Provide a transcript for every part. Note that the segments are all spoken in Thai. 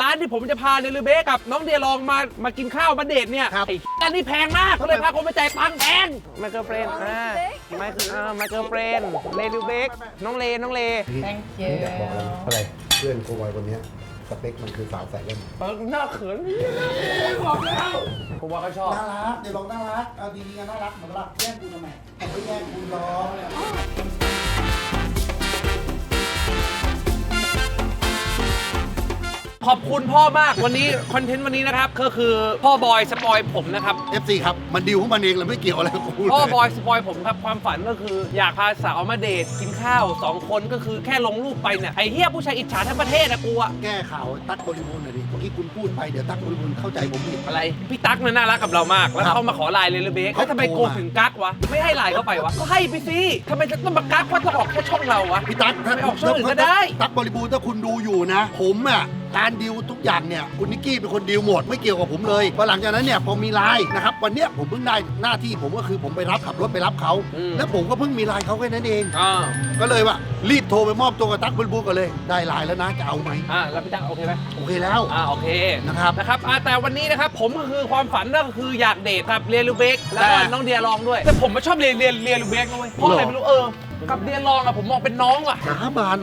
ร้านที่ผมจะพาเนลเบสกับน้องเดียลองมามากินข้าวมาเดทเนี่ยครับ ไอ้อันนี้แพงมากก็เลยพาคนมาจ่ายตังค์แพงไมเคิลเฟรนอ่าไมเคิลอ่าไมเคิลเฟรนเลลิเบกน้องเลน้องเล thank you อยากบอกอะไรอะไรเพื่อนโคบอยคนเนี้ยสเปคมันคือสาวใส่เล่นเออหน้าเขินบอกแล้วผมว่าเขาชอบ น่ารักเดี๋ยวลองน่ารักเอาดีๆกันน่ารักเหมือนรักแย่งกูทำไมผมไม่แย่งคุณหรอก ขอบคุณพ่อมากวันนี้คอนเทนต์วันนี้นะครับก็คือพ่อบอยสปอยผมนะครับเอฟซีครับ มันดีลของมันเองเลยไม่เกี่ยวอะไรกับกูเลยพ่อบอยสปอยผมครับความฝันก็คือ อยากพาสาวมาเดทกินข้าวสองคนก็คือแค่ลงรูปไปเนี่ยไอ้เหี้ยผู้ชายอิจฉาทั้งประเทศนะกูอะแก้ข่าวตั๊กบริบูรณ์หน่อยดิเมื่อกี้คุณพูดไปเดี๋ยวตั๊กบริบูรณ์เข้าใจผมผิด อะไรพี่ตั๊กเนี่ยน่ารักกับเรามาก แล้วครับเขามาขอไลน์เลยเลยเบสเขาแล้วทำไมโทรโกมา ถึงกักวะไม่ให้ไลน์เข้าไปวะก็ให้ไปสิทำไมจะต้องมากักว่าต้องออกแค่ช่องเราวะ พี่ตั๊กถ้าไม่ออกช่องอื่นก็ได้ ตั๊กบริบูรณ์ถ้าคุณดูอยู่นะ ผมอะการดิวทุกอย่างเนี่ยคุณนิกกี้เป็นคนดิวหมดไม่เกี่ยวกับผมเลยพอหลังจากนั้นเนี่ยพอมีไลน์นะครับวันเนี้ยผมเพิ่งได้หน้าที่ผมก็คือผมไปรับขับรถไปรับเขาอืม แล้วผมก็เพิ่งมีไลน์เขาแค่นั้นเอง อ่าก็เลยว่ารีบโทรไปมอบตัวกับตั๊กบริบูรณ์ก่อนเลย ได้ไลน์แล้วนะจะเอาไหมอ่าแล้วพี่ตั๊กโอเคไหมโอเคแล้วอ่าโอเคนะครับ นะครับอ่าแต่วันนี้นะครับผมก็คือความฝันก็คืออยากเดทกับเรียนลูเบกแล้วก็แต่ น้องเดียลองด้วย แต่ผมไม่ชอบเรียนเรียนเรียนลูเบกนะเว้ยเพราะอะไรหรอไม่รู้เออกับเดียลองอะผมมองเป็นน้องว่ะสาบาน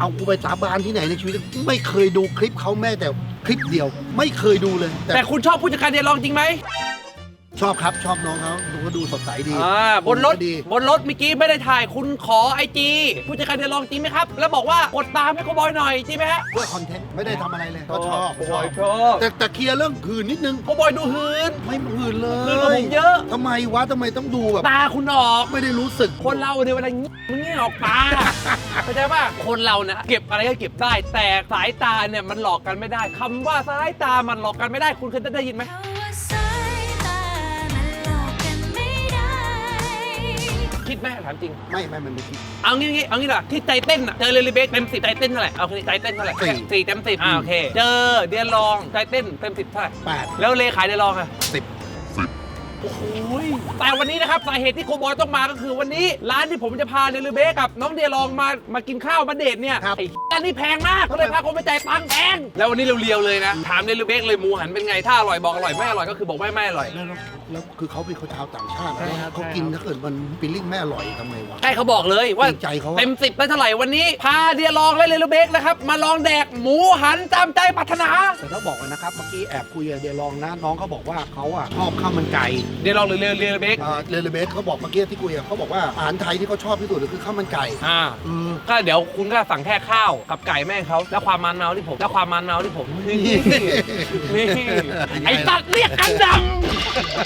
เอากูไปสาบานที่ไหนในชีวิต ไม่เคยดูคลิปเขาแม่แต่คลิปเดียว ไม่เคยดูเลย แต่แต่คุณชอบผู้จัดการเดียลองจริงไหม ชอบครับชอบน้องเขาดูก็ดูสดใสดีอ่าบนรถ ดีบนรถเมื่อกี้ไม่ได้ถ่ายคุณขอไอจีผู้จัดการเดียลองจริงไหมครับ แล้วบอกว่ากดตามให้เขาบอยหน่อยจริงไหมฮะเพื่อคอนเทนต์ไม่ได้ทำอะไรเลยก็ชอบเขาบอยชอบแต่แต่เคลียร์เรื่องหืนนิดนึงเขาบอยดูหืน ไม่หืนเลหืนกว่าผยมเยอะ ทำไมวะทำไมต้องดูแบบตาคุณออก ไม่ได้รู้สึกคนเราเนี่ยเวลางี้มันเงี้ยออกตาเข้าใจป่ะคนเราเนี่ยเก็บอะไรก็เก็บได้ แต่สายตาเนี่ยมันหลอกกันไม่ได้คำว่าสายตามันหลอกกันไม่ได้คุณเคยได้ยินไหมเคิดไหมถามจริง ไม่ไม่มันไม่คิด เอางี้งี้เอางี้ล่ะที่ใจเต้นอะเจอเรลิเบกเต็มสิบใจเต้นเท่าไหร่เอาใจเต้นเท่าไหร่สี่สี่เต็มสิบอ่าโอเค เจอเดียนลองใจเต้นเต็มสิบเท่าไหร่แปดแล้วเลขายเดียนลองอะสิบ โอ้โหยแต่วันนี้นะครับสาเหตุที่โคบอยต้องมาก็คือวันนี้ ร้านที่ผมจะพาเนลเบกกับ น้องเดียลองมามากินข้าวมาเดทเนี่ยไอ้อันนี้แพงมากก็เลยพาคนมาจ่ายตังค์แพงแล้ววันนี้เรียวๆเลยนะถามเนลเบกเลยหมูหันเป็นไงถ้าอร่อยบอกอร่อยไม่อร่อยก็คือบอกไม่ไม่อร่อย แล้วแล้วแล้วคือเขาเป็นคนชาวต่างชาตินะเขากินถ้าเกิดมันฟิลลิ่งไม่อร่อยทำไงวะ ใช่เขาบอกเลยว่าเกรงใจเขาอะเต็มสิบได้เท่าไหร่วันนี้ พาเดียลองและเรลเบกนะครับ มาลองแดกหมูหันตามใจปรารถนา แต่ต้องบอกกันนะครับเมื่อกี้แอบคุยกับเดียลองนะน้องเขาบอกว่าเขาอะชอบข้าวมันไก่เดียลองหรือเรลเรลเบกอ่าเรเลเบสเขาบอกเมื่อกี้ที่คุยอะเขาบอกว่าอาหารไทยที่เขาชอบที่สุดคือข้าวมันไก่อ่าเออก็เดี๋ยวคุณก็สั่งแค่ข้าวกับไก่แม่งเขาแล้วความมันเมาที่ผมแล้วความมันเมาที่ผมนี่นี่ไอ้ตัดเรียกกันด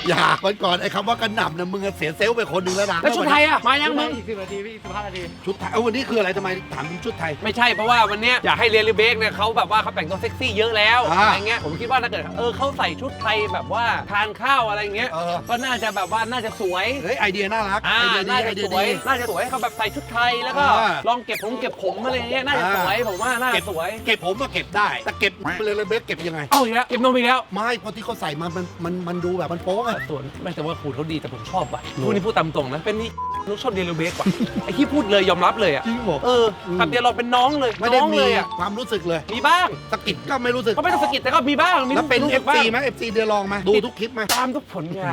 อย่าวันก่อนไอ้คำว่ากันหน่ำนะมึงอะเสียเซลล์ไปคนหนึ่งแล้วนะำแล้วชุดไทยอะมายังมึงอีกสิบนาทีพี่อีกสิบห้านาทีชุดไทยเอาวันนี้คืออะไรทำไมถามถึงชุดไทย ไม่ใช่เพราะว่าวันเนี้ยอยากให้เรียนรีเบกเนี่ยเขาแบบว่าเขาแต่งตัวเซ็กซี่เยอะแล้วอ่าอะไรเงี้ยผมคิดว่าถ้าเกิดเออเขาใส่ชุดไทยแบบว่าทานข้าวอะไรเงี้ยเออก็น่าจะแบบว่าน่าจะสวยเฮ้ยไอเดียน่ารักอ่าไอเดียดีน่าไอจะเดียสวยดี น่าจะสวยให้เขาแบบใส่ชุดไทยแล้วก็อ่าลองเก็บผมเก็บผมอะไรเงี้ยน่าจะสวยผมว่าน่าเก็จะบสวย เก็บผมก็เก็บได้ แต่เก็บเรเลเบสเก็บยังไง เอาอีกแล้วเก็บนมอีกแล้วไม่เพราะที่เขาใส่มามันมันมันดูแบบมันโป๊ะอะส่วนไม่แต่ว่าขูดเขาดีแต่ผมชอบว่ะหรอพูดนี่พูดตามตรงนะเป็นนี่นุกชอบเรียนรีเบกว่ะไอ้ที่พูดเลยยอมรับเลยอะจริงบอกเออกับเดียเราเป็นน้องเลยไม่ได้น้องมีเลยอะความรู้สึกเลยมีบ้างสะกิดก็ไม่รู้สึกก็ไม่ต้องสะกิดแต่ก็มีบ้างมีแล้วเป็น รู้สึกบ้า FC งไหม FC เดียลองไหมดูทุกคลิปไหมตามทุกผลงาน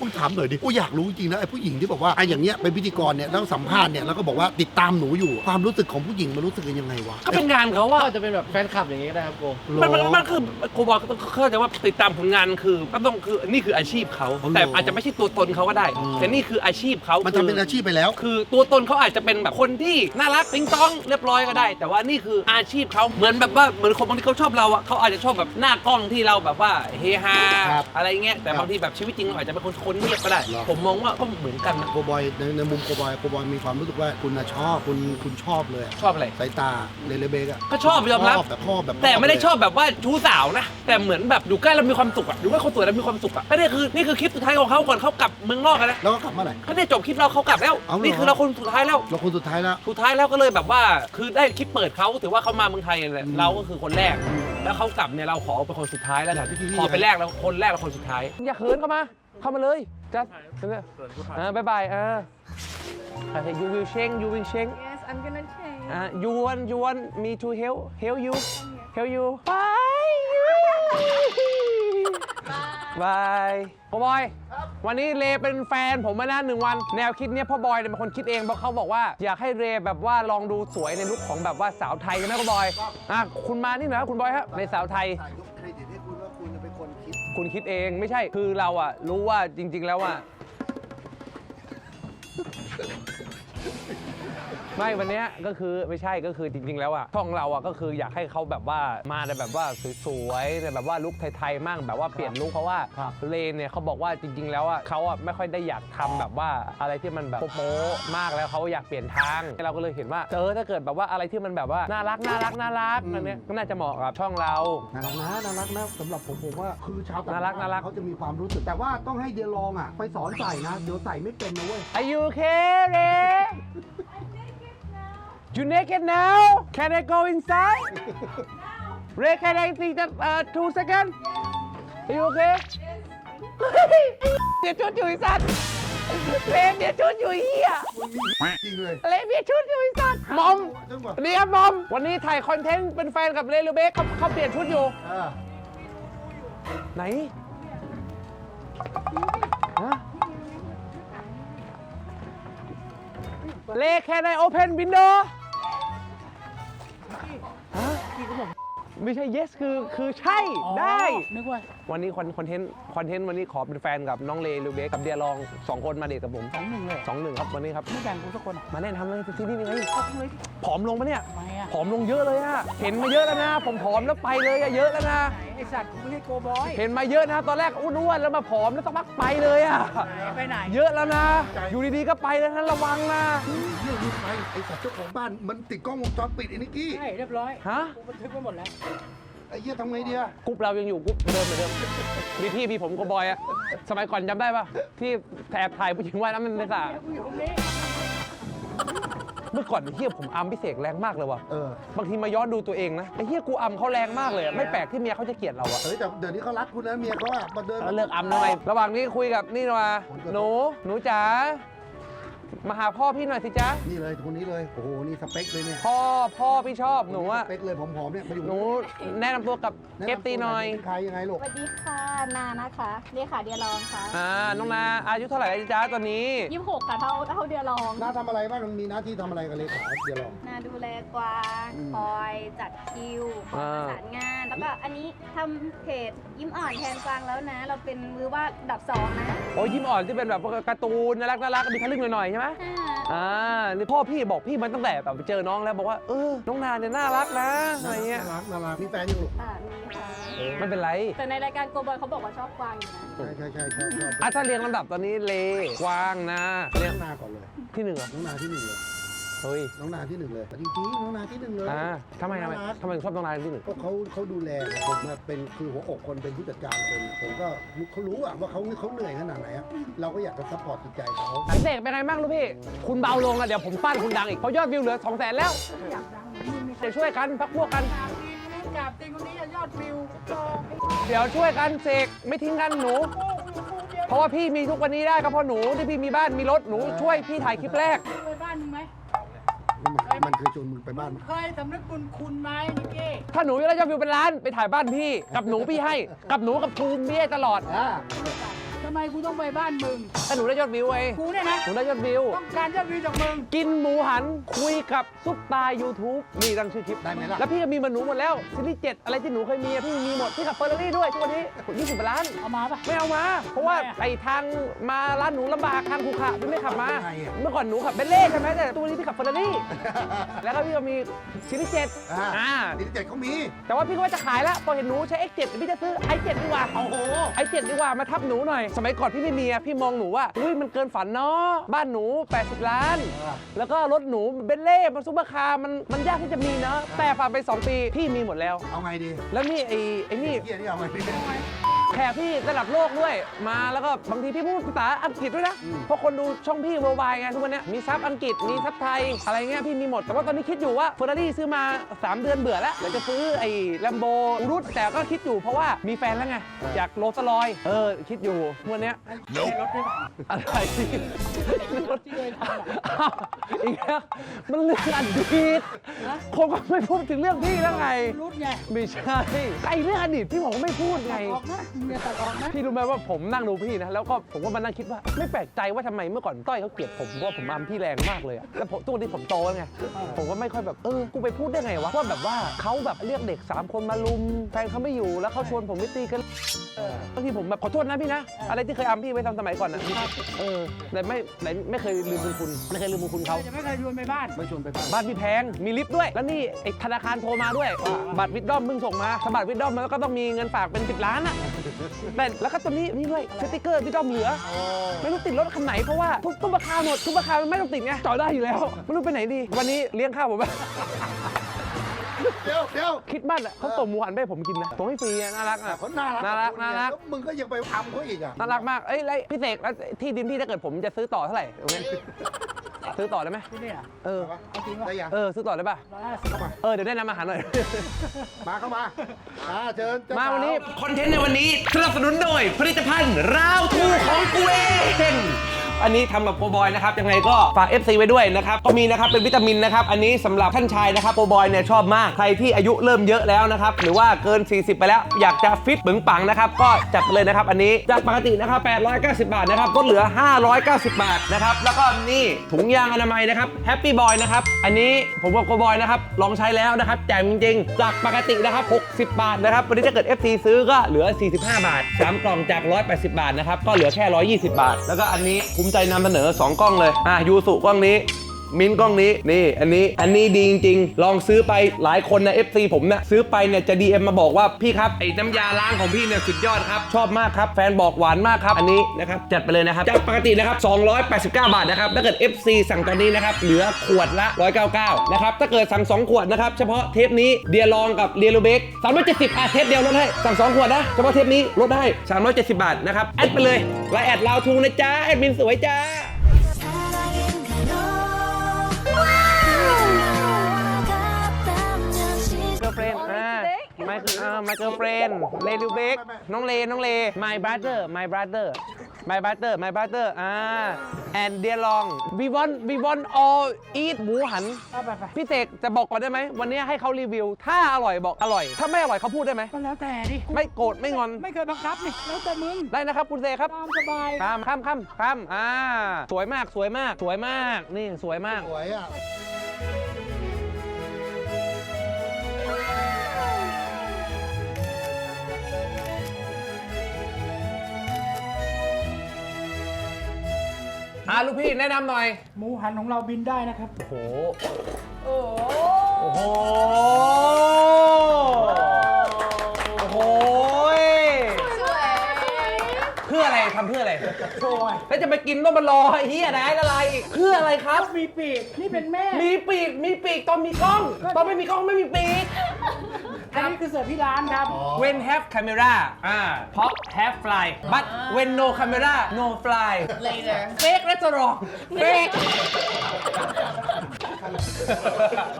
มึงถามหน่อยดิกูอยากรู้จริงนะไอ้ผู้หญิงที่บอกว่าไอ้อย่างเงี้ยเป็นพิธีกรเนี่ยแล้วสัมภาษณ์เนี่ยแล้วก็บอกว่าติดตามหนูอยู่ความรู้สึกของผู้หญิงมันรู้สึกกันยังไงวะก็เป็นงานเขาว่าก็จะเป็นแบบแฟนคลับอย่างงี้ก็ได้ครับโกมันมันมันคือครูบอกก็ต้องเข้าใจว่าติดตามผลงานคือก็ต้องคือนี่คืออาชีพเขาอ๋อเหรอแต่อาจจะไม่ใช่ตัวตนเขาก็ได้อ๋อแต่นี่คืออาชีพเขามันคืทำเป็นอาชีพไปแล้ว คือตัวตนเขาอาจจะเป็นแบบคนที่น่ารักติ๊งต้องเรียบร้อยก็ได้ แต่ว่านี่คืออาชีพเขาเหมือนแบบว่าเหมือนคนบางที่เขาชอบเราอะเขาอาจจะชอบแบบหน้ากล้องที่เราแบบว่าเฮฮาครับอะไรเงี้ยแต่ครับบางทีแบบชีวิตจริงเราอาจจะเป็นคนคนเงียบก็ได้เหรอ ผมมองว่าก็เหมือนกันนะโกบอยในในมุมโกบอยโกบอยมีความรู้สึกว่าคุณน่ะชอบคุณคุณชอบเลยอะชอบอะไร สายตาเรเลเบกอะก็ชอบยอมรับชอบแบบชอบแบบแต่ไม่ได้ชอบแบบว่าชู้สาวนะ แต่เหมือนแบบอยู่ใกล้แล้วมีความสุขอะอยู่ใกล้คนสวยแล้วมีความสุขอะก็นี่คือนี่คือคลิปสุดท้ายของเขาก่อนเขากลับเมืองนอกกันนะแล้วก็กลับเมื่อไหร่เขาได้จบคลิปเราเขากลับแล้ว เอาเหรอ นี่คือเราคนสุดท้ายแล้ว เราคนสุดท้ายแล้ว สุดท้ายแล้วก็เลยแบบว่า คือได้คลิปเปิดเขาถือว่าเขามาเมืองไทยแหละอืมเราก็คือคนแรก แล้วเขากลับเนี่ยเราขอเป็นคนสุดท้ายแล้วนะพี่พี่ขอเป็นแรกแล้วคนแรกแล้วคนสุดท้าย อย่าเขินเข้ามา เข้ามาเลยจัดอ่ไปายบาอ่า I say you will change you will change Yes I'm gonna change อ่า you want you want me to help help you help you bye bye Bye โคบอยค วันนี้เลเป็นแฟนผมมานะหนึ่งวัน แนวคิดเนี้ยพ่อบอยเนี่ยเป็นคนคิดเองเพราะเขาบอกว่า อยากให้เรแบบว่าลองดูสวยในลุคของแบบว่าสาวไทยกันนะพ่อบอยอะคุณมานี่หน่อยครับคุณบอยครับในสาวไทยถ่ายยกเครดิตให้คุณว่าคุณเป็นคนคิด คุณคิดเองไม่ใช่คือเราอะรู้ว่าจริง ๆ แล้วอะ ไม่วันเนี้ยก็คือไม่ใช่ก็คือจริง ๆ แล้วอะช่องเราอะก็คืออยากให้เขาแบบว่ามาในแบบว่าสวยๆในแบบว่าลุคไทยๆมั่งแบบว่าเปลี่ยนลุคเพราะว่าเลนเนี่ยเขาบอกว่าจริง ๆ แล้วอะเขาอะไม่ค่อยได้อยากทำแบบว่าอะไรที่มันแบบโป๊ะๆมากแล้วเขาอยากเปลี่ยนทางเราก็เลยเห็นว่าเออถ้าเกิดแบบว่าอะไรที่มันแบบว่าน่ารักน่ารักน่ารักอันเนี้ยก็น่าจะเหมาะกับช่องเรา น่ารักนะน่ารักนะสำหรับผมผมว่าคือชาวต่างน่ารักน่ารัก เขาจะมีความรู้สึก แต่ว่าต้องให้เดียลองอะ ไปสอนใส่นะ เดี๋ยวใส่ไม่เป็นนะเว้ย Are you okay, Ray? You naked now? Can I go inside? Ray, can I see that uh, two seconds? Are you okay? เดี๋ยวชุดอยู่ไอ้สัตว์เรนเดี๋ยวชุดอยู่ไอ้เฮียจริงเลยเรนเดี๋ยวชุดอยู่ไอ้สัตว์มอมจังหวะนี่ครับมอม วันนี้ถ่ายคอนเทนต์เป็นแฟนกับเรนลูเบกเขาเขาเปลี่ยนชุดอยู่เออไหนฮะเล can I open window ฮ ไม่ใช่ yes คือคือใช่ได้ นึกว่าวันนี้คอนคอนเทนต์คอนเทนต์วันนี้ขอเป็นแฟนกับน้องเลลูเบกกับเดียรองสองคนมาเดทกับผมสองหนึ่งเลยสองหนึ่งครับวันนี้ครับ ไม่แบ่งกูสักคนอะมาเล่นทำอะไรซีรีส์นี่ไงเอาเลยผอมลงปะเนี่ยทำไม อะผอมลงเยอะเลยอะเห็นมาเยอะแล้วนะผมผอมแล้วไปเลยอะเยอะแล้วนะไหนไอสัตว์กูไม่ใช่โกบอยเห็นมาเยอะนะ ตอนแรกอ้วนๆแล้วมาผอมแล้วสักพักไปเลยอะไปไหนเยอะแล้วนะ อยู่ดีๆก็ไปแล้วนะระวังนะเรื่องนี้ไปไอ้สัตว์เจ้าของบ้านมันติดกล้องวงจรปิดไอ้นิกกี้ใช่เรียบร้อยฮะกูบันทึกไว้หมดแล้วไอ้เหี้ยทำไงเดียกรุ๊ปเรายังอยู่กรุ๊ปเดิมเหมือนเดิมมีพี่มีผมกับบอยอะสมัยก่อนจำได้ปะที่แอบถ่ายผู้หญิงว่ายน้ำในสระ กูอยู่ตรงนี้ เมื่อก่อนไอ้เฮียผมอัมพิเศษแรงมากเลยว่ะเออ บางทีมาย้อนดูตัวเองนะไอ้เฮียกูอัมเขาแรงมากเลยอะไม่แปลกที่เมียเขาจะเกลียดเราอะ เฮ้ยแต่เดี๋ยวนี้เขารักคุณนะเมียเขาอะมาเดินแล้วเลิกอัมทำไมระหว่างนี้คุยกับนี่มาหนู หนูจ๋า มาหาพ่อพี่หน่อยสิจ๊ะ นี่เลยคนนี้เลย โอ้โห นี่สเปคเลยเนี่ยพ่อพ่อพี่ชอบหนูอะสเปคเลยผอมๆเนี่ยมาอยู่หนูแนะนำตัวกับแนะนำเอฟตีหน่อย เป็นใครยังไงลูกสวัสดีค่ะ นานะคะนี่ค่ะเดียรองค่ะอ่า น้องนาอายุเท่าไหร่แล้วจ๊ะตอนนี้ ยี่สิบหกค่ะเท่าเท่าเดียรอง น้าทำอะไรบ้างมันมีหน้าที่ทำอะไรกันเลยขาเดี๋ยวลอง นาดูแลกวางอืม คอยจัดคิวคอยประสานงาน แล้วก็อันนี้ทำเพจยิ้มอ่อนแทนกวางแล้วนะ เราเป็นมือว่าดดับสองนะ โอ้ยยิ้มอ่อนที่เป็นแบบการ์ตูนน่ารักน่ารักมีทะลึ่งหน่อยๆใช่ไหมอ่าอ่านี่พ่อพี่บอกพี่มาตั้งแต่แบบไปเจอน้องแล้วบอกว่าเออน้องนาเนี่ยน่ารักนะอะไรเงี้ยน่ารักน่ารักมีแฟนยังลูกอ่ามีค่ะไม่เป็นไรแต่ในรายการโกบอยเขาบอกว่าชอบกวางอยู่นะใช่ใช่ใช่ชอบชอบอะถ้าเรียงลำดับตอนนี้เลกวางนาเรียงน้องนาก่อนเลยที่หนึ่งเหรอน้องนาที่หนึ่งเลย เฮ้ย น้องนาที่หนึ่งเลยจริงๆน้องนาที่หนึ่งเลยอ่าทำไมทำไมน่ารักทำไมถึงชอบน้องนาที่หนึ่ง ก็เขาเขาดูแลผมมาเป็นคือหัวอกคนเป็นผู้จัดการเป็นผมก็เขารู้อะว่าเขาเขาเหนื่อยขนาดไหนอะเราก็อยากจะซัพพอร์ตจิตใจเขาพี่เสกเป็นไงบ้างลูกพี่ คุณเบาลงแล้วเดี๋ยวผมปั้นคุณดังอีก เพราะยอดวิวเหลือ2 0 0 0 0แล้วเดี๋ยวช่วยกันพักพวกกัน กราบจริงคนนี้ยอดวิวโตเดี๋ยวช่วยกันเสกไม่ทิ้งกันหนูเพราะว่าพี่มีทุกวันนี้ได้ก็เพราะหนูที่พี่มีบ้านมีรถหนูช่วยพี่ถ่ายคลิปแรก ไปบ้านมึงไหม มันมันคือชวนมึงไปบ้าน เคยสำนึกบุญคุณไหมนิกกี้ถ้าหนูอยากได้ยอดวิวเป็นล้านไปถ่ายบ้านพี่ กับหนูพี่ให้ กับหนูกับทูมพี่ให้ตลอด อ่า ทำไมกูต้องไปบ้านมึงถ้าหนูได้ยอดวิวไงกูเนี่ยนะหนูได้ยอดวิว ต้องการยอดวิวจากมึง กินหมูหันคุยกับซุปตา YouTube นี่ตั้งชื่อคลิปได้ไหมล่ะ แล้วพี่ก็มีเหมันหนูหมดแล้วซีรีส์เจ็ดอะไรที่หนูเคยมีอะพี่มีหมดพี่ขับเฟอร์รารี่ด้วยทุกวันนี้20กว่าล้าน เอามาปะ ไม่เอามา เพราะว่าทำไมอะ ไอ้ทางมาร้านหนูลำบากทางขรุขระพี่ไม่ขับมา ทำไมอะ เมื่อก่อนหนูขับเบนเล่ใช่ไหมแต่ตัวนี้พี่ขับเฟอร์รารี่ แล้วก็พี่ก็มีซีรีส์เจ็ดอ่าอ่าดิเจ็ดเขามี แต่ว่าพี่ก็ว่าจะขายแล้วพอเห็นหนูใช้ X7 พี่จะซื้อ i7 ดีกว่า โอ้โห i7 ดีกว่ามาทับหนูหน่อยสมัยก่อนพี่ไม่มีอะพี่มองหนูว่าอุ้ยมันเกินฝันเนาะบ้านหนู 80 ล้านอ่าแล้วก็รถหนูเบนเล่มันซุปเปอร์คาร์มันมันยากที่จะมีเนาะแต่ผ่านไป 2 ปีพี่มีหมดแล้ว เอาไงดี แล้วนี่ไอ้ไอ้นี่เฮียนี่เอาไงดี แขกพี่ระดับโลกด้วยมาแล้วก็บางทีพี่พูดภาษาอังกฤษด้วยนะอืมเพราะคนดูช่องพี่เวอร์ไวไงทุกวันเนี้ยมีซับอังกฤษมีซับไทย อะไรเงี้ยพี่มีหมด แต่ว่าตอนนี้คิดอยู่ว่าเฟอร์รารี่ซื้อมา 3 เดือนเบื่อแล้วเดี๋ยวจะซื้อไอ้แลมโบรูทแต่ก็คิดอยู่เพราะว่ามีแฟนแล้วไงอยากโรสลอยเออคิดอยู่วันเนี้ยรถได้ปะอะไรรถที่เคยทำอะอ้าวอีกแล้วมันเรื่องอดีตผมก็ไม่พูดถึงเรื่องพี่แล้วไงรุ่นไงไม่ใช่ไอ้เรื่องอดีตพี่ผมก็ไม่พูดไงออกนะจะตัดออกไหมพี่รู้ไหมว่าผมนั่งดูพี่นะแล้วก็ผมก็มานั่งคิดว่าไม่แปลกใจว่าทำไมเมื่อก่อนต้อยเขาเกลียดผมเพราะว่าผมอัมพี่แรงมากเลยอะแล้วผมตัวนี้ผมโตแล้วไงผมก็ไม่ค่อยแบบเออกูไปพูดได้ไงวะว่าแบบว่าเขาแบบเรียกเด็ก3คนมาลุมแฟนเขาไม่อยู่แล้วเขาชวนผมไปตีกัน บางทีผมแบบขอโทษนะพี่นะ อะไรที่เคยอัมพี่ไว้ตอนสมัยก่อนนะเออแต่ไม่แต่ไม่เคยลืมบุญคุณ ไม่เคยลืมบุญคุณเขา จะไม่เคยชวนไปบ้านไม่ชวนไปบ้านบ้านพี่แพงมีลิฟต์ด้วย แล้วนี่ไอ้ธนาคารโทรมาด้วย บัตรวิดดอมเพิ่งส่งมาถ้าบัตรวิดดอมมันก็ต้องมีเงินฝากเป็น10ล้านอะแต่แล้วก็ตัวนี้นี่ด้วยสติกเกอร์วิดดอมเหลือ ไม่รู้ติดรถคันไหนเพราะว่าทุกตุ้มราคาหมดทุกราคามันไม่ต้องติดไงจอดได้อยู่แล้วไม่รู้ไปไหนดี วันนี้เลี้ยงข้าวผมไหมเดี๋ยวเดี๋ยวคิดบ้านอะเขาส่งหมูหันไปให้ผมกินนะส่งให้ฟรีอะน่ารักอะ เขาน่ารักน่ารักบคุณน่ารัก แล้วมึงก็ยังไปทำเขาอีกอะ น่ารักมากเอ้ยแล้วพี่เสกแล้วที่ดินที่ถ้าเกิดผมจะซื้อต่อเท่าไหร่โอเค ซื้อต่อได้ไหมที่นี่อะเออ เอาจริงป่ะได้ยังเออ ซื้อต่อได้ป่ะ ร้อยห้าสิบเออ เดี๋ยวได้นำอาหารหน่อย มาเข้ามาอ่าเชิญเจ้มาวันนี้สคอนเทนต์ในวันนี้สนับสนุนโดยผลิตภัณฑ์ราวทูของกูเอง อันนี้ทำกับโกบอยนะครับยังไงก็ฝาก FC ไว้ด้วยนะครับก็มีนะครับเป็นวิตามินนะครับอันนี้สำหรับท่านชายนะครับโกบอยเนี่ยชอบมากใครที่อายุเริ่มเยอะแล้วนะครับหรือว่าเกิน 40 ไปแล้ว อยากจะฟิตปึงปังนะครับก็จัดไปเลยนะครับอันนี้จากปกตินะครับ890 บาทนะครับลดเหลือ 590 บาทนะครับแล้วก็นี่ถุงยางอนามัยนะครับแฮปปี้บอยนะครับอันนี้ผมกับโกบอยนะครับลองใช้แล้วนะครับแจ่มจริงๆจากปกตินะครับ60 บาทนะครับวันนี้ถ้าเกิด FC ซื้อก็เหลือ 45 บาท3กล่องจาก 180 บาทนะครับก็เหลือแค่ 120 บาท แล้วก็อันนี้ภูมิใจนำเสนอ 2 กล้องเลย อะยูสุกล้องนี้ มิ้นกล้องนี้นี่อันนี้อันนี้ดีจริง ๆ ลองซื้อไปหลายคนนะ FC ผมเนี่ยซื้อไปเนี่ยจะ DM มาบอกว่าพี่ครับไอ้น้ำยาล้างของพี่เนี่ยสุดยอดครับ ชอบมากครับ แฟนบอกหวานมากครับ อันนี้นะครับจัดไปเลยนะครับจากปกตินะครับ289 บาทนะครับถ้าเกิด FC สั่งตอนนี้นะครับเหลือขวดละ 199นะครับถ้าเกิดสั่ง 2 ขวดนะครับเฉพาะเทปนี้เดียลองกับเรียลูเบก370อะเทปเดียวลดให้สั่ง 2 ขวดนะเฉพาะเทปนี้ลดได้ 370 บาทนะครับแอดไปเลยไลน์แอดลาวทูนะจ๊ะแอดมินสวยจ้า อ่าไมค์อ่าไมเคิลเฟรนเลลิวเบกน้องเลน้องเล my brother my brother my brother my brother อ่า and dear long we want we want all eat หมูหันเอาไปไปพี่เสกจะบอกก่อนได้ไหม วันนี้ให้เขารีวิว ถ้าอร่อยบอกอร่อย ถ้าไม่อร่อยเขาพูดได้ไหม ก็แล้วแต่ดิไม่โกรธไม่งอน ไม่เคยบังคับนี่แล้วแต่มึงได้นะครับคุณเสกครับ ตามสบายข้ามข้ามข้ามข้ามอ่า สวยมากสวยมากสวยมาก นี่สวยมาก สวยอะ อ่าลูกพี่แนะนำหน่อย หมูหันของเราบินได้นะครับ โอ้โห โอ้โหโอ้โห โอ้โห สวย เพื่ออะไรทำเพื่ออะไร โชว์ไงแล้วจะไปกินต้องมารอไอ้เหี้ยนะอะไรอีกเพื่ออะไรครับ มีปีก นี่เป็นแม่ มีปีก มีปีกตอนมีกล้อง ตอนไม่มีกล้องไม่มีปีก อันนี้คือเสิร์ฟที่ร้านครับ when have camera อ่า pop have fly but when no camera no fly later fake restaurant fake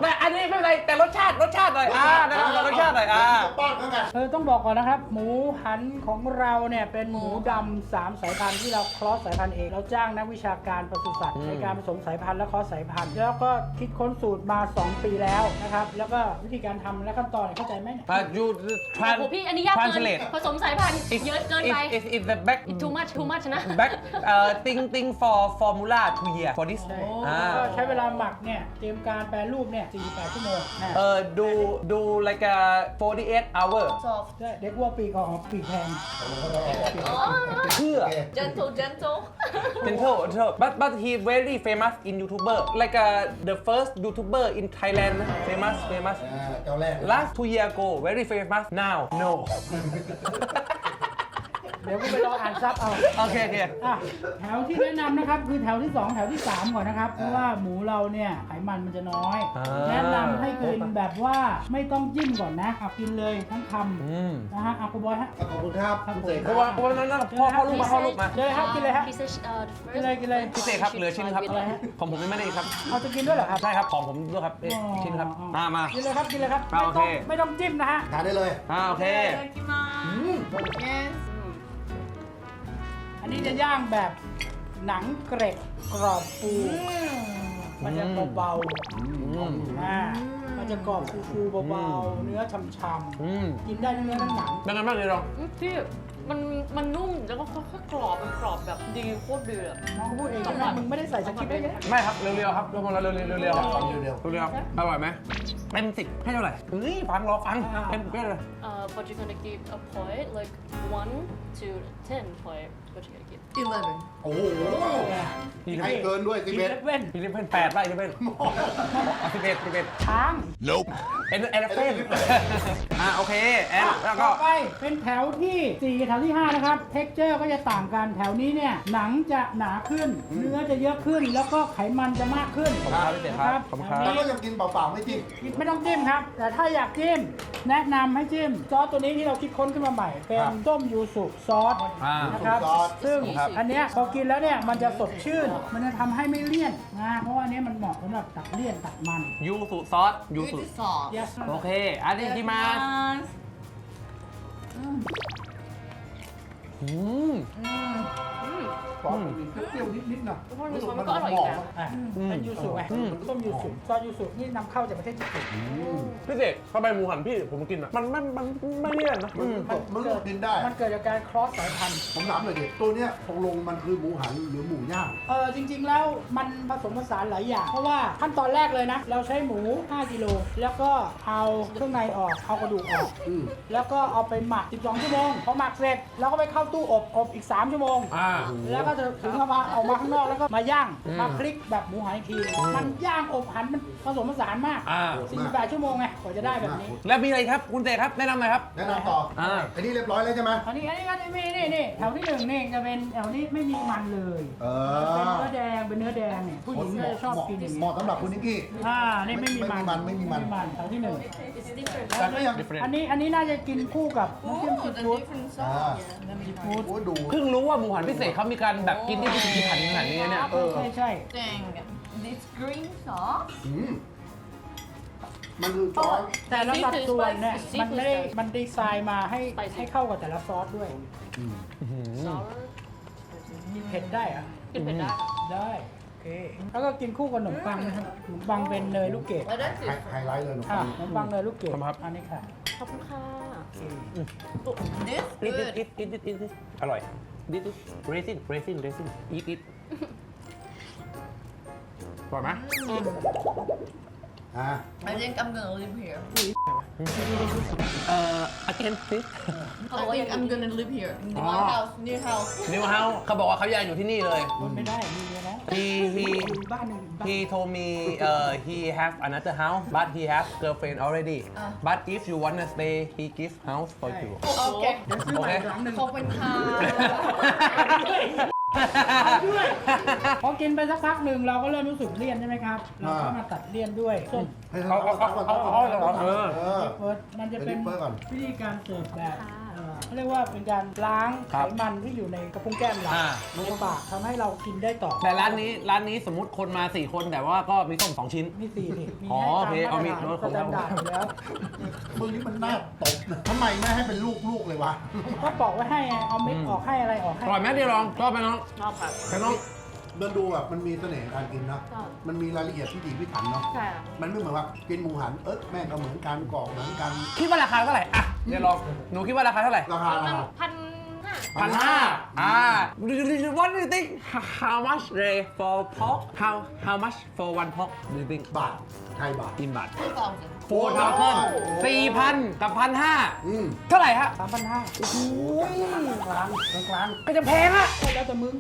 แต่อันนี้ ไม่เป็นไรแต่รสชาติรสชาติหน่อยอ่านะครับรสชาติหน่อยอ่าป้อนเขาไงเออต้องบอกก่อนนะครับ หมูหันของเราเนี่ยเป็นหมูดำสามสายพันธุ์ที่เราคลอสสายพันธุ์เองเราจ้างนักวิชาการปศุสัตว์อืมในการผสมสายพันธุ์และคลอสสายพันธุ์แล้วก็คิดค้นสูตรมา 2 ปีแล้วนะครับแล้วก็วิธีการทำและขั้นตอนเนี่ยเข้าใจไหมเนี่ย อ่า you โอ้ trans โหพี่อันนี้ยากเกิน translate ผสมสายพันธุ์ It's- เยอะเกินไป it's- it's it's the back too much too much นะ back เอ่อ thing thing for formula two year for this ใช่อ่าก็ใช้เวลาหมักเนี่ยเตรียมการแปรรูปเนี่ย48ชั่วโมงนะเออดูดู like a 48 hour soft ใช่เด็กวัวปีกออกปีกแพง เพื่อ gentle gentle gentle gentle but but he very famous in YouTuber like a the first YouTuber in Thailand famous famous อ่าเจ้าแรก last two year ago very famous now no เดี๋ยวกูไปรออ่านซับเอาโอเคโอเคอะแถวที่แนะนำนะครับ คือแถวที่ 2 แถวที่ 3 ก่อนนะครับ เพราะว่าหมูเราเนี่ยไขมันมันจะน้อย อ่า แนะนำให้กินแบบว่าไม่ต้องจิ้มก่อนนะเอากินเลยทั้งคอืมำนะฮะเอาคุณบอยฮะ ขอบคุณครับคุณเสกเพราะว่าเพราะว่านั่นนั่นพ่อพ่อลูกมาพ่อลูกมา เลยครับกินเลยฮะ he said uh, the กิน first เลยกินเลย พิเศษครับเหลือชิ้นครับอะไรฮะ ของผมไม่ได้ครับเอาจะกินด้วยเหรอครับ ใช่ครับของผมด้วยครับเอ๊ะชิ้นครับอ๋อมามา กินเลยครับกินเลยครับอ่าไม่โอต้เคองไม่ต้องจิ้มนะฮะ ทานได้เลยอ่าโอเค yes อันนี้จะย่างแบบหนังเกร็ดกรอบฟูมันจะเบาอืมๆอ่ามันจะกรอบฟูๆเบาๆเนื้อฉ่ำอืมๆกินได้ทั้งเนื้อทั้งหนัง เป็นไงบ้างเลยลองพี่มันมันนุ่มแล้วก็ค่อยๆกรอบมันกรอบแบบดีโคตรดีอะน้องเขาพูดเองใช่ไหมมึงไม่ได้ใส่สคริปต์ได้ไงไม่ครับเร็วๆครับเร็วๆเร็วๆเร็วๆครับเร็วเร็วๆอร่อยไหมเต็มสิบให้เท่าไหร่เฮ้ยฟังรอฟังเต็มเต็มเลย Uh, but you're gonna give a point like one to ten point. What you gonna give? ๆโอ้โหให้เกินด้วยสิอีเบเลสฟเว่นอีเลฟเว่นแปดไล่อีเลฟเว่นสิบเอ็ดสิบเอ็ดช้างเอ็นเอ็นเฟนอะโอเคแอนแล้วก็ต่อไปเป็นแถวที่ 4 แถวที่ 5 นะครับ เท็กเจอร์ก็จะต่างกันแถวนี้เนี่ย หนังจะหนาขึ้น เนื้อจะเยอะขึ้น แล้วก็ไขมันจะมากขึ้นขอบคุณครับพี่เต๋อครับขอบคุณครับ แล้วก็ยังกินเปล่าๆไม่จริง ไม่ต้องจิ้มครับ แต่ถ้าอยากจิ้ม แนะนำให้จิ้ม ซอสตัวนี้ที่เราคิดค้นขึ้นมาใหม่ เป็นครับ ต้มยูสุซอสอ่านะครับ ซอสซึ่งครับ อันเนี้ยพอกินแล้วเนี่ยมันจะสดชื่น มันจะทำให้ไม่เลี่ยนนะเพราะว่าอันนี้มันเหมาะสำหรับตัดเลี่ยนตัดมัน ยูสุซอสยูสุ yes โอเค อันนี้ที่มาอืม ซอสมีเปรี้ยวๆนิดๆนะเพราะมันมันก็อร่อยอยู่แล้วอะเป็นยูสุไงต้มยูสุซอสยูสุนี่นำเข้าจากประเทศญี่ปุ่น พี่เสกทำไมหมูหันพี่ผมกินอะ มันไม่มันไม่เลี่ยนนะมันสดมันเลือกกินได้ มันเกิดจากการครอสสายพันธุ์ ผมถามหน่อยดิตัวเนี้ยตกลงมันคือหมูหันหรือหมูย่าง เออจริงๆ แล้วมันผสมผสานหลายอย่าง เพราะว่าขั้นตอนแรกเลยนะ เราใช้หมู 5 กิโล แล้วก็เอาเครื่องในออก เอากระดูกออก อืม แล้วก็เอาไปหมัก 12 ชั่วโมง พอหมักเสร็จเราก็ไปเข้าตู้อบ อบอีก 3 ชั่วโมง อ่า แล้วก็จะถึงเอามาเอามาข้างนอกแล้วก็มาย่างมาคลิกแบบหมูหันอีกทีมันย่างอบหันมันผสมผสานมากอ่า 48ชั่วโมงไงกว่าจะได้แบบนี้ แล้วมีอะไรครับคุณเสกครับแนะนำหน่อยครับ แนะนำต่ออ่าอันนี้เรียบร้อยแล้วใช่ไหมอันนี้อันนี้ก็จะมีนี่นี่แถวที่หนึ่งนี่จะเป็นแถวนี้ไม่มีมันเลยเอเป็นอเนื้อแดงเป็นเนื้อแดงเนี่ยผู้หญิงก็จะชอบกินอย่างเหนี้มาะสำหรับคุณนิกกี้ อ่านี่ไม่มีมันไม่มีมัน แถวที่หนึ่ง It's different. แต่ก็ยัง different อันนี้อันนี้น่าจะกินคู่กับน้ำจิ้มซีฟู้ดอ่าซีฟู้ดโอ้ดู เพิ่งรู้ว่าหมูหันพิเศษเขามีการแบบกินที่พิถีพิถันขนาดนี้เนี่ย เออ ใช่ใช่ Dang, this green sauce. อืมมันคือซอสแต่ละสัดส่วนเนี่ยซีฟู้ดมันไม่ได้มันดีไซน์มาให้ไปสิให้เข้ากับแต่ละซอสด้วย Sour. กินเผ็ดได้เหรอะกินเป็นได้ ได้โอเคแล้วก็กินคู่กับขนมปังนะครับขนมปังเป็นเนยลูกเกด Well, that's ไฮ it. ไฮไลท์เลยหนูอ่าขนมปังเนยลูกเกดขอบคุณครับอันนี้ค่ะขอบคุณค่ะ This อิด good. อิดอิดอิ ดอิดอิดอร่อยดิดดิเรซินเรซินเรซินอิดอิดอร่อยไหมอ่า I think I'm gonna live here. เอ่อ again please I think I'm gonna live here. In my Ah. house, new house. นิวเฮาเขาบอกว่าเขาอยากอยู่ที่นี่เลยคนไม่ได้มีเยอะแล้ว he he อยู่บ้านหนึ่งบ้าน He told me uh, he have another house, but he has girlfriend already. But if you wanna stay, he give house for you. Okay. เดี๋ยวซื้อใหม่อีกหลังหนึ่งขอบคุณค่ะด้วยพอกินไปสักพักหนึ่งเราก็เริ่มรู้สึกเลี่ยนใช่ไหมครับ เราก็มาตัดเลี่ยนด้วยส้มให้เอาเอาเอาเอาเอาเอา เออเออเฟิร์สมันจะเป็นเฟิร์สก่อน วิธีการเสิร์ฟแบบเอ่อ เขาเรียกว่าเป็นการล้างไขมันที่อยู่ในกระพุ้งแก้มเราอ่า ในปากทำให้เรากินได้ต่อแต่ร้านนี้ร้านนี้สมมติคนมา 4 คนแต่ว่าก็มีส้ม2ชิ้น มีสี่นี่มีอ๋อให้ตามโอเคมาตรฐานเอามีสแตนดาร์ดอยู่แล้วมึงนี่มันน่าตบนะทำไมไม่ให้เป็นลูกๆเลยวะ ก็ปอกไว้ให้ไงเอาเม็ดออกให้อะไรออกให้อร่อยไหมเดี๋ยวลองชอบไหมน้องชอบค่ะแต่น้อง มันดูแบบมันมีเสน่ห์การกินนะชอบมันมีรายละเอียดที่ดีพิถันเนาะ ใช่ค่ะมันไม่เหมือนว่ากินหมูหัน เอ๊ะแม่งก็เหมือนกันกรอกเหมือนกัน คิดว่าราคาเท่าไหร่อะ เดี๋ยวลองหนูคิดว่าราคาเท่าไหร่ราคาประรามาณคาพันห้าพันห้าอ่า What do you think how much they for pork how how much for one pork do you think บาทไทยบาท in บาท 2,000. โฟร์ทาวเทินสี่พันกับพันห้าอืมเท่าไหร่ฮะสามพันห้าโอ้โหกลางกลางก็จะแพงอะก็แล้วแต่มึง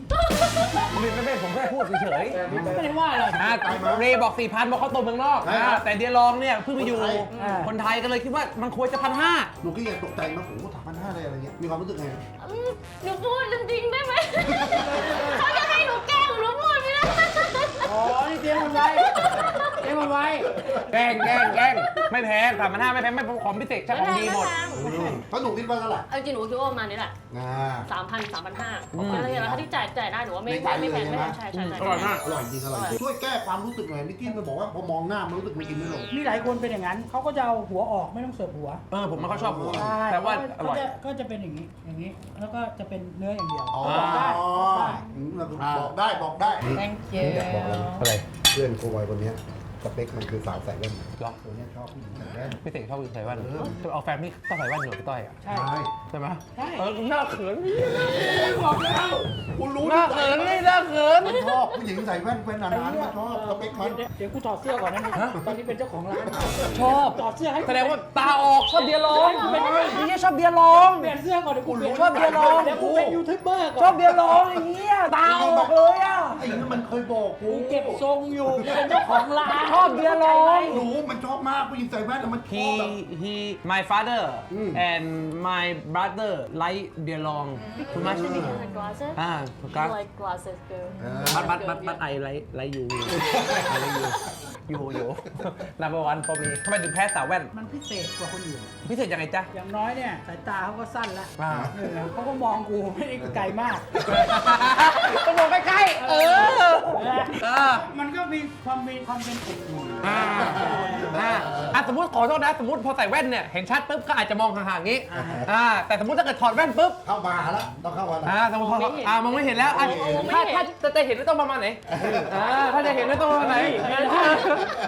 ไม่ไม่ไม่ผมแค่พูดเฉยๆไม่ได้ว่าอะไรอะเรย์บอกสี่พันเพราะเขาตัวเมืองนอกใช่ครับอะแต่เดียลองเนี่ยเพิ่งมาอยู่อ่าคนไทยก็เลยคิดว่ามันควรจะพันห้าหนูก็ยังตกใจนะโอ้โหสามพันห้าเลยอะไรเงี้ยมีความรู้สึกไงอืมหนูพูดจริงๆได้ไหม ไว้ แกล้งแกล้งแกล้งไม่แพงสามพันห้าไม่แพงไม่ของพิเศษใช่ของดีหมดเพราะหนูคิดว่าเท่าไหร่เอาจริงหนูคิดว่าประมาณนี้แหละอ่าสามพันสามพันห้าอืมอะไรอย่างเงี้ยถ้าที่จ่ายจ่ายได้หนูว่าไม่ในใจไม่ไม่แพงเลยไม่ใช่แพไหมงใช่ใช่ใช่อร่อยมาก อร่อยจริงอร่อยจริงช่วยแก้ความรู้สึกหน่อยนิกกี้มันบอกว่าพอมองหน้ามันรู้สึกมันกินไม่ลง มีหลายคนเป็นอย่างนั้น เขาก็จะเอาหัวออกไม่ต้องเสิร์ฟหัวเออผมไม่ค่อยชอบหัวใช่แต่ว่าอก็ร่อยจะก็จะเป็นอย่างนี้อย่างนี้ แล้วก็จะเป็นเนื้ออย่างเดียวอ๋อ บอกได้บอกได้ อืมบอกได้บอกได้ Thank you. อะไร เพื่อนโคบอยคนเนี้ย สเปคมันคือสาวใส่แว่นหรอ ตัวเนี้ยชอบผู้หญิงใส่แว่น พี่เสกชอบใส่แว่นจะเอาแฟนพี่ต้องใส่แว่นเหรอพี่ต้อยอะใช่ใช่ ใช่ไหมใช่เออหน้าเขินบอกแล้วกูรู้หน้าเขินนี่หน้าเขินมันชอบผู้หญิงใส่แว่นแว่นหนาๆมันชอบสเปคมันเดี๋ยวเดี๋ยวกูถอดเสื้อก่อนนะตอนนี้เป็นเจ้าของร้านชอบถอดเสื้อให้แสดงว่าตาออกชอบเบียร์ร้องเป็นนี่ชอบเบียร์ร้อง เปลี่ยนเสื้อก่อนเดี๋ยวกูเปลี่ยนชอบเบียร์ร้องเดี๋ยวกูเป็นยูทูบเบอร์ก่อนชอบเบียร์ร้องไอ้เหี้ยตาออกเลยอะไอ้นี่มันเคยบอกกูกูเก็บทรงอยู่กูเป็นเจ้าของร้านชอบเบียร์ร้องรู้มันชอบมากผู้หญิงใส่แว่นแต่มันชอบ he แบบ he my father อืม and my brother like เบียร์ร้องคุณมาชินี่ like glasses อ่าถูกครับ like glasses too บัตบัตบัตบัตไอไลไลยูไอไลยูยูยู number one for me ทำไมถึงแพ้สาวแว่น มันพิเศษกว่าคนอื่น พิเศษยังไงจ๊ะ อย่างน้อยเนี่ยสายตาเขาก็สั้นแล้วอ่า เออเขาก็มองกูไม่ได้ไกลมากต้องบอกใกล้ๆเออ เออ มันก็มีความมีความเป็นเอกอยู่อ่าอ่าอะสมมติขอโทษนะ สมมติพอใส่แว่นเนี่ยเห็นชัดปุ๊บก็อาจจะมองห่างๆอย่างงี้อ่าแต่สมมติถ้าเกิดถอดแว่นปุ๊บเข้ามาแล้วต้องเข้ามาแล้วอ่าสมมติพออ่ามองไม่เห็นแล้วอะถ้าถ้าจะจะเห็นไม่ต้องประมาณไหนอ่าถ้าจะเห็นไม่ต้องประมาณไหน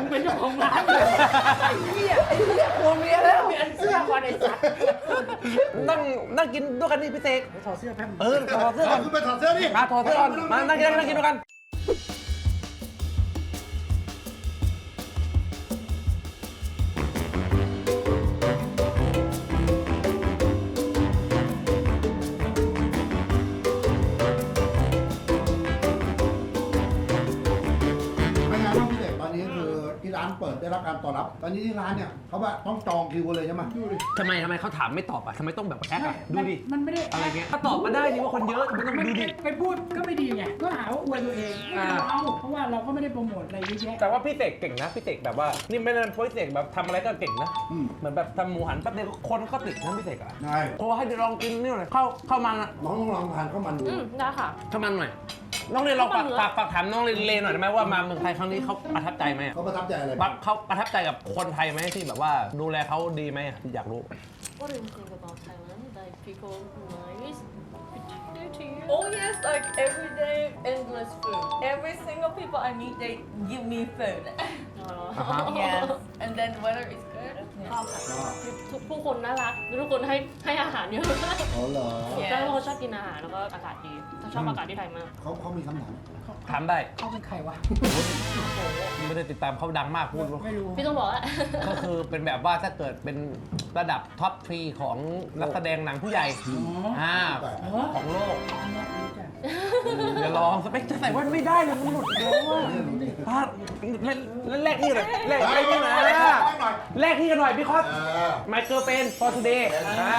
มึงเป็นเจ้าของร้านเลยไอ้เหี้ยไอ้เหี้ยกลัวเมียแล้วเปลี่ยนเสื้อก่อนไอ้สัตว์นั่งนั่งกินด้วยกันนี่พี่เสกถอดเสื้อแป๊บเออถอดเสื้อก่อนคุณไปถอดเสื้อดิมาถอดเสื้อก่อนมานั่งกินนั่งกินด้วยกัน ได้รับการตอบรับ ตอนนี้ที่ร้านเนี่ยเขาแบบต้องจองคิวกันเลยใช่ไหมดูดิทำไมทำไมเขาถามไม่ตอบอะทำไมต้องแบบแอคอะดูดิ มันไม่ได้อะไรเงี้ยถ้าตอบมาได้ดีว่าคนเยอะทำไมต้องมันดูไปดิ ไปพูดก็ไม่ดีไง ก็หาว่าอวยตัวเองไม่อ่าเอา เพราะว่าเราก็ไม่ได้โปรโมทอะไรเยอะแยะแต่ว่าพี่เสกเก่งนะพี่เสกแบบว่านี่ไม่ได้พี่เสกแบบทำอะไรก็เก่งนะอืมเหมือนแบบทำหมูหันแป๊บเดียวคนก็ติดนะพี่เสกอะใช่โทรให้เดี๋ยวลองกินนี่หน่อยเข้าเข้ามันอะน้องต้องลองทานข้าวมันดูอืมได้ค่ะ เข้ามันหน่อย น้องเรนลองฝากเข้ามันเหรอฝากฝากถามน้องเรนเลหน่อยได้ไหมว่ามาเมืองไทยครั้งนี้เขาประทับใจไหมอะเขาประทับใจอะไรแบบเขาประทับใจกับคนไทยไหมที่แบบว่าดูแลเขาดีไหมอะอยากรู้ What do you think about Thailand like people nice particular to you Oh yes, like every day, endless food. Every single people I meet, they give me food. Oh. yes, and then weather is good. ชอบค่ะทุกผู้คนน่ารัก ทุกคนให้ให้อาหารเยอะมากอ๋อเหรอใช่เพราะเขาชอบกินอาหารแล้วก็อากาศดีเขาชอบอากาศที่ไทยมาก เขาเขามีคำถามถามได้เขาเป็นใครวะไม่ได้ติดตามเขาดังมากพูดไม่รู้พี่ต้องบอกว่าก็คือเป็นแบบว่าถ้าเกิดเป็นระดับท็อปทรีของนักแสดงหนังผู้ใหญ่อ่าของโลก เดี๋ยวลองสเปคจะใส่แว่นไม่ได้เลยมันหลุดแล้วอะอะแลกแลกที่หน่อยแลกแลกที่หน่อยอะแลกที่กันหน่อยพี่คอสเออไมเคิลเป็น for today อ่า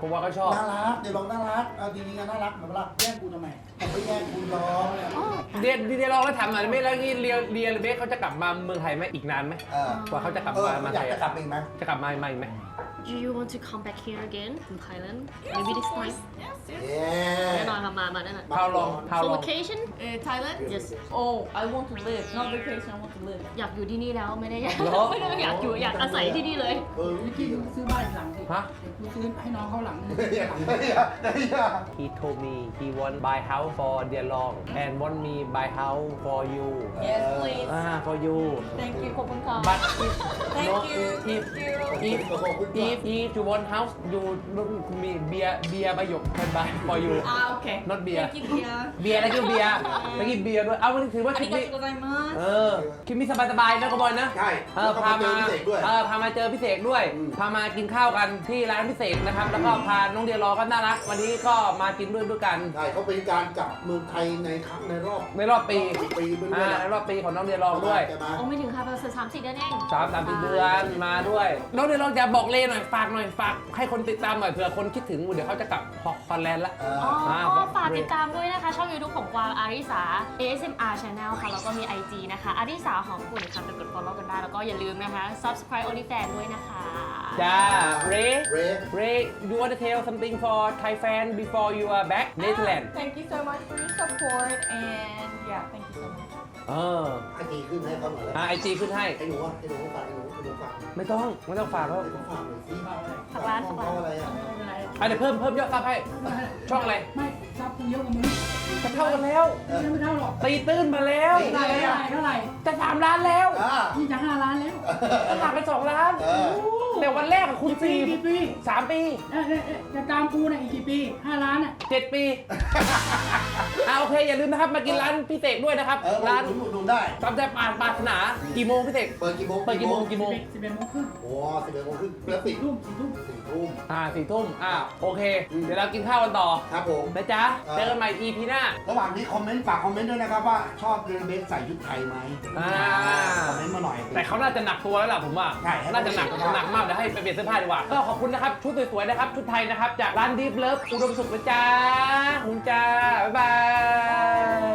ผมว่าเขาชอบ น่ารักเดี๋ยวลองน่ารักเอาจริงๆอะน่ารักแบบว่าแย่งกูทำไมผมไม่แย่งคุณร้องเลยเดียเดียลองแล้วถามหน่อยได้ไหมแล้วนี่เรียเรียเบสเขาจะกลับมาเมืองไทยไหมอีกนานไหมเออกว่าเขาจะกลับเออมามาอไทยากยจะกลับอีกไหมจะกลับมาใหม่ไหม Do you want to come back here again from Thailand maybe this time เย้แน่นอนค่ะมามาแน่นอน How long How So long location Uh, Thailand? yes Oh, I want to live. Not vacation, I want to live. อยากอยู่ที่นี่แล้วไม่ได้อยากเหรอ ไม่ได้อยากอยู่อยากอาศัยที่นี่เลย เออวิธีอะไรซื้อบ้านหลังสิฮะเดี๋ยวกูซื้อให้น้องเขาหลังนึงเฮ้ยเฮ้ยเฮ้ย He told me he want buy house for dear long and want me buy house for you Yes, please. อ่า for you Thank you, Kopenka. but if Thank no you. if Thank you. if if if you want house you me beer beer ประโยค can buy for you Ah, okay. Not beer. Thank you, beer. เบียร์แล้วก็เบียร์แล้วกินเบียร์ด้วย เอาวันนี้ถือว่าคลิปนี้ Arigatou gozaimasu. เออคลิปนี้สบายๆนะกบอยนะ ใช่เออพามาแล้วก็มาเจอพี่เสกด้วย เออพามาเจอพี่เสกด้วย อืม พามากินข้าวกันที่ร้านพี่เสกนะครับ แล้วก็พาน้องเดียรอก็น่ารัก วันนี้ก็มากินด้วยด้วยกันใช่เขาเป็นการกลับเมืองไทยในครั้งในรอบในรอบปีปีไปด้วอ่ายในรอบปีของน้องเดียรอด้วย ใช่ไหม โอ้ไม่ถึงค่ะประมาณสามสี่เดือนเอง สามสามสี่เดือนมาด้วย น้องเดียรอจะบอกเลหน่อยฝากหน่อยฝากให้คนติดตามหน่อยเผื่อคนคิดถึงเดี๋ยวเขาจะกลับฮอลแลนด์ละเอออ๋ออ่าฝากติดตามด้วยนะคะ ช่อง YouTube ของกวางอาริสา ASMR Channel ค่ะ แล้วก็มี IG นะคะ อาริสาหอมกุ่นค่ะไปกด follow กันได้ แล้วก็อย่าลืมนะคะ subscribe OnlyFans ด้วยนะคะ จ้าเรเร Ray you want to tell something for Thai fan before you are back Netherlands Thank you so much for your support and yeah, thank you so much. เออไอจีขึ้นให้เขาหน่อยแล้วไอจีขึ้นให้ ไอ้หนูอะไอ้หนูฝากไอ้หนู ไอ้หนูฝากไม่ต้องไม่ต้องฝากแล้วไอ้หนูฝากหน่อยสิฝากร้านช่องเขาอะไรอะอะเดี๋ยวเพิ่มเพิ่มยอดซับให้ ช่องอะไรไม่ซับกูเยอะกว่ามึงจะเท่ากันแล้ว ยังไม่เท่าหรอกตีตื้นมาแล้วเท่าไหร่เท่าไหร่เท่าไหร่จะสามล้านแล้วอ่านี่จะห้าล้านแล้ว จะหักไปสองล้าน เออ แต่วันแรกอะคุณปีสี่กี่ปี สามปีเอ้ยเอ้ยเอ้ยจะตามกูเนี่ยอีกกี่ปีห้าล้านอะ เจ็ดปีอ่าโอเคอย่าลืมนะครับมากินร้านพี่เสกด้วยนะครับ เออร้านหนุนหนุนหนุนได้ ตามใจปานปรารถนากี่โมงพี่เสกเปิดกี่โมงเปิดกี่โมงกี่โมง สิบเอ็ดโมงครึ่งโอ้สิบเอ็ดโมงครึ่งแล้วปิดทุ่มสี่ทุ่ม สี่ ทุ่ม อ่าสี่ทุ่มอ่าโอเค อืม เดี๋ยวเรากินข้าวกันต่อครับผม นะจ๊ะครับ เจอกันใหม่ EP หน้า ระหว่างนี้คอมเมนต์ฝากคอมเมนต์ด้วยนะครับว่าชอบเรนเบสใส่ชุดไทยไหมอ่า คอมเมนต์มาหน่อย แต่เขาน่าจะหนักตัวแล้วล่ะผมว่าใช่น่าจะหนักหนักมากเดี๋ยวให้ไปเปลี่ยนเสื้อผ้าดีกว่า ก็ขอบคุณนะครับ ชุดสวยๆนะครับ ชุดไทยนะครับ จากร้านดีฟเลิฟอุดมสุขนะจ๊ะขอบคุณจ้าบ๊ายบา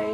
ย